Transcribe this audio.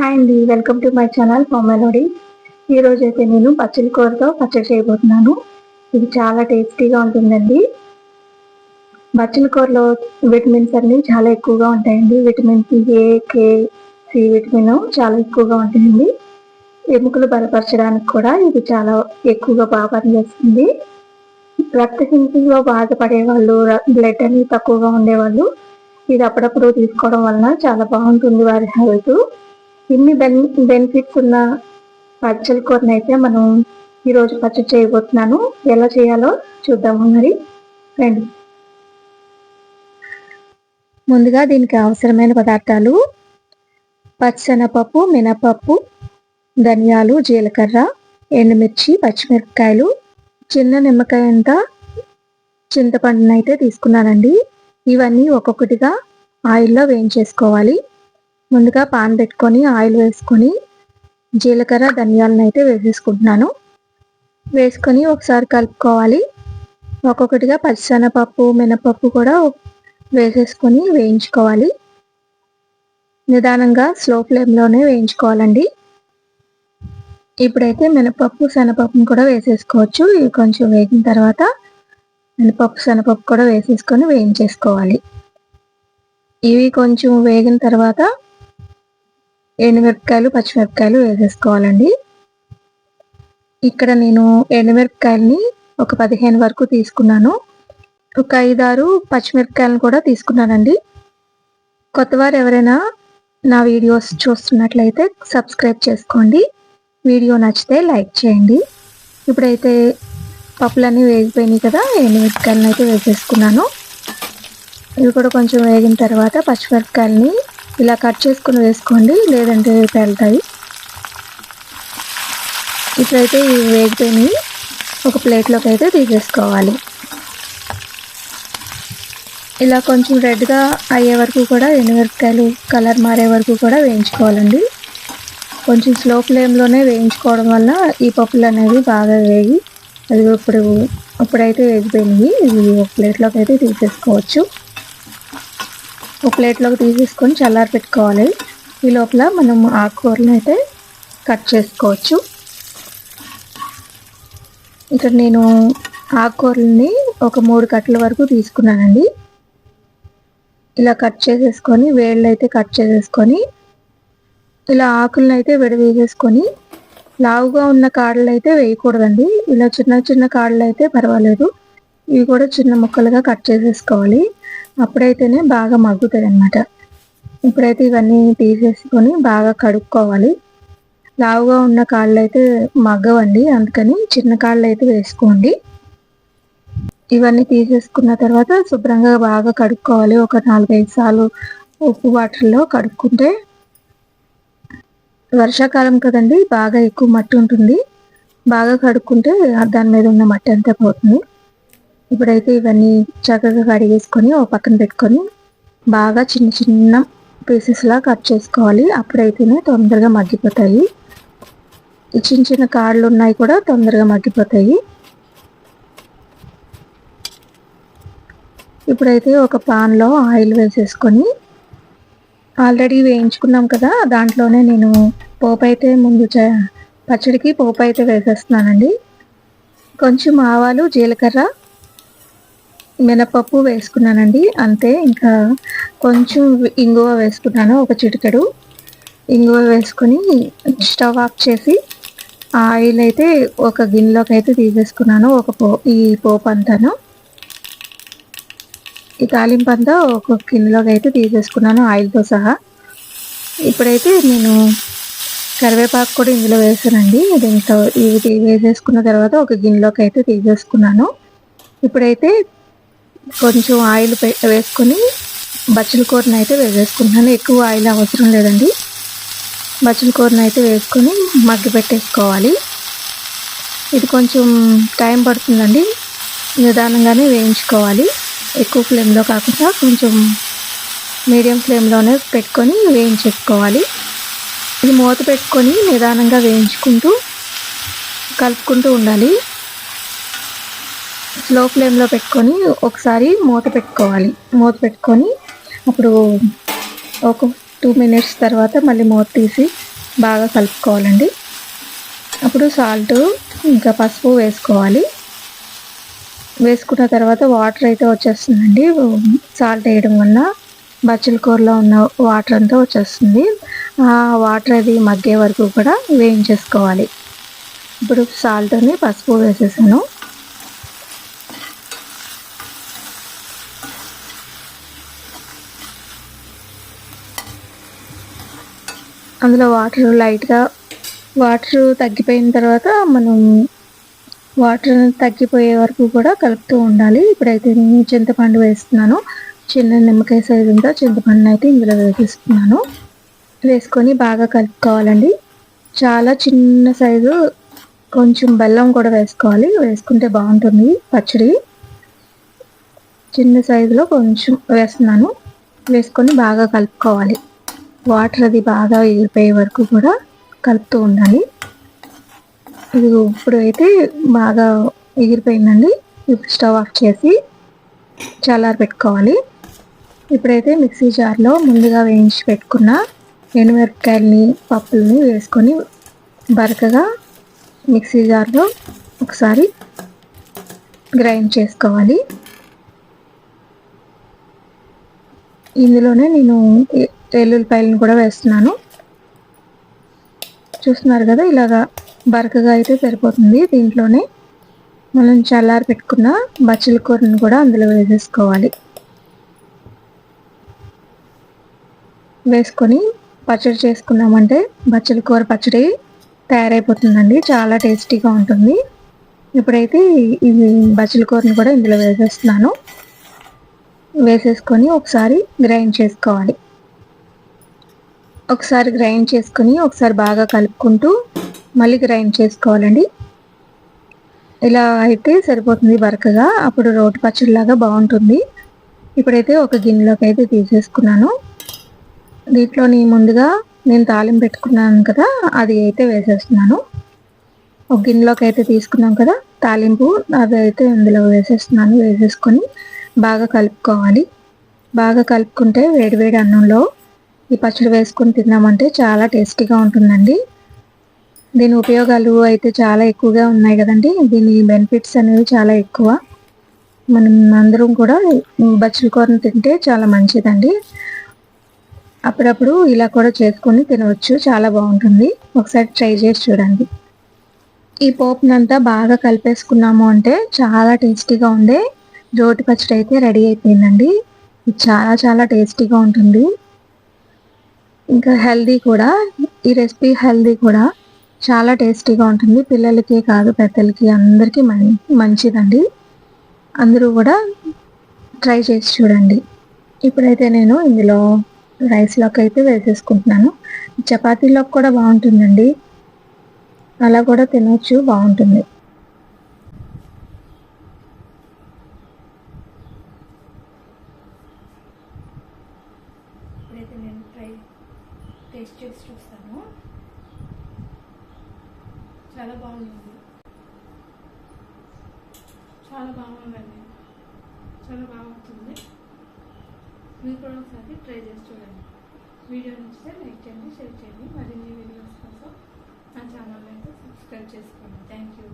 Hi అండి welcome to my channel melody ఈ అయితే నేను పచ్చడి కూరతో పచ్చడి చేయబోతున్నాను. ఇది చాలా టేస్టీగా ఉంటుందండి. పచ్చడి కూరలో విటమిన్స్ అన్ని చాలా ఎక్కువగా ఉంటాయండి. Vitamin A K C vitamin చాలా ఎక్కువగా ఉంటాయండి ఎముకలు బలపరచడానికి కూడా ఇది చాలా ఎక్కువగా బాగా పనిచేస్తుంది. రక్తహీనతలో బాధపడే వాళ్ళు బ్లడ్ అనేది తక్కువగా ఉండేవాళ్ళు ఇది అప్పుడప్పుడు తీసుకోవడం వలన చాలా బాగుంటుంది వారి హెల్త్. ఇన్ని బెన్ బెనిఫిట్స్ ఉన్న పచ్చల కూరని అయితే మనం ఈరోజు పచ్చడి చేయబోతున్నాను. ఎలా చేయాలో చూద్దాము మరి. రండి. ముందుగా దీనికి అవసరమైన పదార్థాలు పచ్చనపప్పు మినపప్పు ధనియాలు జీలకర్ర ఎండుమిర్చి పచ్చిమిరపకాయలు చిన్న నిమ్మకాయ అంతా చింతపండుని అయితే తీసుకున్నానండి. ఇవన్నీ ఒక్కొక్కటిగా ఆయిల్లో వేయించేసుకోవాలి. ముందుగా పాన్ పెట్టుకొని ఆయిల్ వేసుకొని జీలకర్ర ధనియాలను అయితే వేసేసుకుంటున్నాను. వేసుకొని ఒకసారి కలుపుకోవాలి. ఒక్కొక్కటిగా పచ్చిశనగపప్పు మినపప్పు కూడా వేసేసుకొని వేయించుకోవాలి. నిదానంగా స్లో ఫ్లేమ్లోనే వేయించుకోవాలండి. ఇప్పుడైతే మినపప్పు శనగపప్పును కూడా వేసేసుకోవచ్చు. ఇవి కొంచెం వేగిన తర్వాత మినపప్పు శనగపప్పు కూడా వేసేసుకొని వేయించేసుకోవాలి. ఇవి కొంచెం వేగిన తర్వాత ఎండుమిరపకాయలు పచ్చిమిరపకాయలు వేసేసుకోవాలండి. ఇక్కడ నేను ఎండుమిరపకాయలని ఒక పదిహేను వరకు తీసుకున్నాను. ఒక ఐదారు పచ్చిమిరపకాయలను కూడా తీసుకున్నానండి. కొత్తవారు ఎవరైనా నా వీడియోస్ చూస్తున్నట్లయితే సబ్స్క్రైబ్ చేసుకోండి. వీడియో నచ్చితే లైక్ చేయండి. ఇప్పుడైతే పప్పులన్నీ వేగిపోయినాయి కదా ఎండుమిరపకాయలను అయితే వేసేసుకున్నాను. ఇవి కూడా కొంచెం వేగిన తర్వాత పచ్చిమిరపకాయలని ఇలా కట్ చేసుకుని వేసుకోండి లేదంటే పెళ్తాయి ఇప్పుడైతే ఇవి వేగిపోయినాయి ఒక ప్లేట్లోకి అయితే తీసేసుకోవాలి. ఇలా కొంచెం రెడ్గా అయ్యే వరకు కూడా ఎండుమిరపకాయలు కలర్ మారే వరకు కూడా వేయించుకోవాలండి. కొంచెం స్లో ఫ్లేమ్లోనే వేయించుకోవడం వల్ల ఈ పప్పులు అనేవి బాగా వేగి అది ఇప్పుడు ఇప్పుడైతే వేగిపోయినాయి ఇవి ఒక ప్లేట్లోకి అయితే తీసేసుకోవచ్చు. ఒక ప్లేట్లోకి తీసేసుకొని చల్లారి పెట్టుకోవాలి. ఈ లోపల మనం ఆకుకూరలను అయితే కట్ చేసుకోవచ్చు. ఇక్కడ నేను ఆకుకూరలని ఒక మూడు కట్టల వరకు తీసుకున్నానండి. ఇలా కట్ చేసేసుకొని వేళ్ళు అయితే కట్ చేసేసుకొని ఇలా ఆకులను అయితే విడదీసేసుకొని లావుగా ఉన్న కాడలు అయితే వేయకూడదండి. ఇలా చిన్న చిన్న కాడలు అయితే పర్వాలేదు. ఇవి కూడా చిన్న ముక్కలుగా కట్ చేసేసుకోవాలి. అప్పుడైతేనే బాగా మగ్గుతుంది అనమాట ఇప్పుడైతే ఇవన్నీ తీసేసుకొని బాగా కడుక్కోవాలి. లావుగా ఉన్న కాళ్ళు అయితే మగ్గవండి. అందుకని చిన్న కాళ్ళు అయితే వేసుకోండి. ఇవన్నీ తీసేసుకున్న తర్వాత శుభ్రంగా బాగా కడుక్కోవాలి. ఒక నాలుగైదు సార్లు ఉప్పు వాటర్లో కడుక్కుంటే వర్షాకాలం కదండి బాగా ఎక్కువ మట్టి ఉంటుంది. బాగా కడుక్కుంటే దాని మీద ఉన్న మట్టి అంతా పోతుంది. ఇప్పుడైతే ఇవన్నీ చక్కగా కడిగేసుకొని ఓ పక్కన పెట్టుకొని బాగా చిన్న చిన్న పీసెస్లా కట్ చేసుకోవాలి. అప్పుడైతేనే తొందరగా మగ్గిపోతాయి. చిన్న చిన్న కాళ్ళు ఉన్నాయి కూడా తొందరగా మగ్గిపోతాయి. ఇప్పుడైతే ఒక పాన్లో ఆయిల్ వేసేసుకొని ఆల్రెడీ వేయించుకున్నాం కదా దాంట్లోనే నేను పోపు అయితే ముందు పచ్చడికి పోపు అయితే వేసేస్తున్నానండి. కొంచెం ఆవాలు జీలకర్ర మినపప్పు వేసుకున్నానండి. అంతే ఇంకా కొంచెం ఇంగువ వేసుకున్నాను ఒక చిటికెడు. ఇంగువ వేసుకొని స్టవ్ ఆఫ్ చేసి ఆయిల్ అయితే ఒక గిన్నెలోకి అయితే తీసేసుకున్నాను ఒక పో ఈ పోపు అంతాను. ఈ తాలింపు అంతా ఒక గిన్నెలోకి అయితే తీసేసుకున్నాను ఆయిల్తో సహా. ఇప్పుడైతే నేను కరివేపాకు కూడా ఇందులో వేసానండి. దీంతో ఇవి వేసేసుకున్న తర్వాత ఒక గిన్నెలోకి అయితే తీసేసుకున్నాను. ఇప్పుడైతే కొంచెం ఆయిల్ వేసుకొని బచ్చల కూరని అయితే వేసేసుకుంటున్నాను. ఎక్కువ ఆయిల్ అవసరం లేదండి. బచ్చల కూరని అయితే వేసుకొని మగ్గి పెట్టేసుకోవాలి. ఇది కొంచెం టైం పడుతుందండి. నిదానంగానే వేయించుకోవాలి. ఎక్కువ ఫ్లేమ్లో కాకుండా కొంచెం మీడియం ఫ్లేమ్లోనే పెట్టుకొని వేయించేసుకోవాలి. ఇది మూత పెట్టుకొని నిదానంగా వేయించుకుంటూ కలుపుకుంటూ ఉండాలి. లో ఫ్లేమ్లో పెట్టుకొని ఒకసారి మూత పెట్టుకోవాలి. మూత పెట్టుకొని అప్పుడు ఒక టూ మినిట్స్ తర్వాత మళ్ళీ మూత తీసి బాగా కలుపుకోవాలండి. అప్పుడు సాల్ట్ ఇంకా పసుపు వేసుకోవాలి. వేసుకున్న తర్వాత వాటర్ అయితే వచ్చేస్తుందండి. సాల్ట్ వేయడం వల్ల బచ్చల కూరలో ఉన్న వాటర్ అంతా వచ్చేస్తుంది. ఆ వాటర్ అది మగ్గే వరకు కూడా వేయించేసుకోవాలి. ఇప్పుడు సాల్ట్ని పసుపు వేసేసాను. అందులో వాటర్ లైట్గా వాటర్ తగ్గిపోయిన తర్వాత మనం వాటర్ తగ్గిపోయే వరకు కూడా కలుపుతూ ఉండాలి. ఇప్పుడైతే నేను చింతపండు వేస్తున్నాను. చిన్న నిమ్మకాయ సైజు ఉందో చింతపండు అయితే ఇందులో వేసేస్తున్నాను. వేసుకొని బాగా కలుపుకోవాలండి. చాలా చిన్న సైజు కొంచెం బెల్లం కూడా వేసుకోవాలి. వేసుకుంటే బాగుంటుంది పచ్చడి. చిన్న సైజులో కొంచెం వేస్తున్నాను. వేసుకొని బాగా కలుపుకోవాలి. వాటర్ అది బాగా ఎగిరిపోయే వరకు కూడా కలుపుతూ ఉండాలి. ఇది ఇప్పుడు అయితే బాగా ఎగిరిపోయిందండి. ఇప్పుడు స్టవ్ ఆఫ్ చేసి చల్లారి పెట్టుకోవాలి. ఇప్పుడైతే మిక్సీ జార్లో ముందుగా వేయించి పెట్టుకున్న ఎండుమిరపకాయలని పప్పులని వేసుకొని బరకగా మిక్సీ జార్లో ఒకసారి గ్రైండ్ చేసుకోవాలి. ఇందులోనే నేను వెల్లుల్లిపాయలను కూడా వేస్తున్నాను. చూస్తున్నారు కదా ఇలాగా బరకగా అయితే సరిపోతుంది దీంట్లోనే. మనం చల్లారి పెట్టుకున్న బచ్చల కూరను కూడా అందులో వేసేసుకోవాలి. వేసుకొని పచ్చడి చేసుకున్నామంటే బచ్చల కూర పచ్చడి తయారైపోతుందండి చాలా టేస్టీగా ఉంటుంది. ఇప్పుడైతే ఇది బచ్చల కూరను కూడా ఇందులో వేసేస్తున్నాను. వేసేసుకొని ఒకసారి గ్రైండ్ చేసుకోవాలి. ఒకసారి గ్రైండ్ చేసుకుని ఒకసారి బాగా కలుపుకుంటూ మళ్ళీ గ్రైండ్ చేసుకోవాలండి. ఇలా అయితే సరిపోతుంది బరకగా అప్పుడు రోటి పచ్చడిలాగా బాగుంటుంది. ఇప్పుడైతే ఒక గిన్నెలోకి అయితే తీసేసుకున్నాను. దీంట్లోని ముందుగా నేను తాలింపు పెట్టుకున్నాను కదా అది అయితే వేసేస్తున్నాను. ఒక గిన్నెలోకి అయితే తీసుకున్నాం కదా తాలింపు అది అయితే ఇందులో వేసేస్తున్నాను వేసేసుకొని బాగా కలుపుకోవాలి. బాగా కలుపుకుంటే వేడివేడి అన్నంలో ఈ పచ్చడి వేసుకొని తిన్నామంటే చాలా టేస్టీగా ఉంటుందండి. దీని ఉపయోగాలు అయితే చాలా ఎక్కువగా ఉన్నాయి కదండి. దీని బెనిఫిట్స్ అనేవి చాలా ఎక్కువ. మనం అందరం కూడా బచ్చల కూరను తింటే చాలా మంచిదండి. అప్పుడప్పుడు ఇలా కూడా చేసుకొని తినవచ్చు. చాలా బాగుంటుంది. ఒకసారి ట్రై చేసి చూడండి. ఈ పోపునంతా బాగా కలిపేసుకున్నాము అంటే చాలా టేస్టీగా ఉండే రోటి పచ్చడి అయితే రెడీ అయిపోయిందండి. ఇది చాలా చాలా టేస్టీగా ఉంటుంది. ఇంకా హెల్దీ కూడా. ఈ రెసిపీ హెల్దీ కూడా. చాలా టేస్టీగా ఉంటుంది. పిల్లలకి కాదు పెద్దలకి అందరికీ మంచిదండి. అందరూ కూడా ట్రై చేసి చూడండి. ఇప్పుడైతే నేను ఇందులో రైస్లోకి అయితే వేసేసుకుంటున్నాను. చపాతీలోకి కూడా బాగుంటుందండి. అలా కూడా తినవచ్చు బాగుంటుంది ఇప్పుడైతే నేను ట్రై టేస్ట్ చేసి చూస్తాను చాలా బాగుంది చాలా బాగుందండి. చాలా బాగుంటుంది. మీరు కూడా ఒకసారి ట్రై చేసి చూడండి. వీడియో నచ్చితే లైక్ చేయండి షేర్ చేయండి. మరిన్ని వీడియోస్ కోసం నా ఛానల్ అయితే సబ్స్క్రైబ్ చేసుకోండి. Thank you.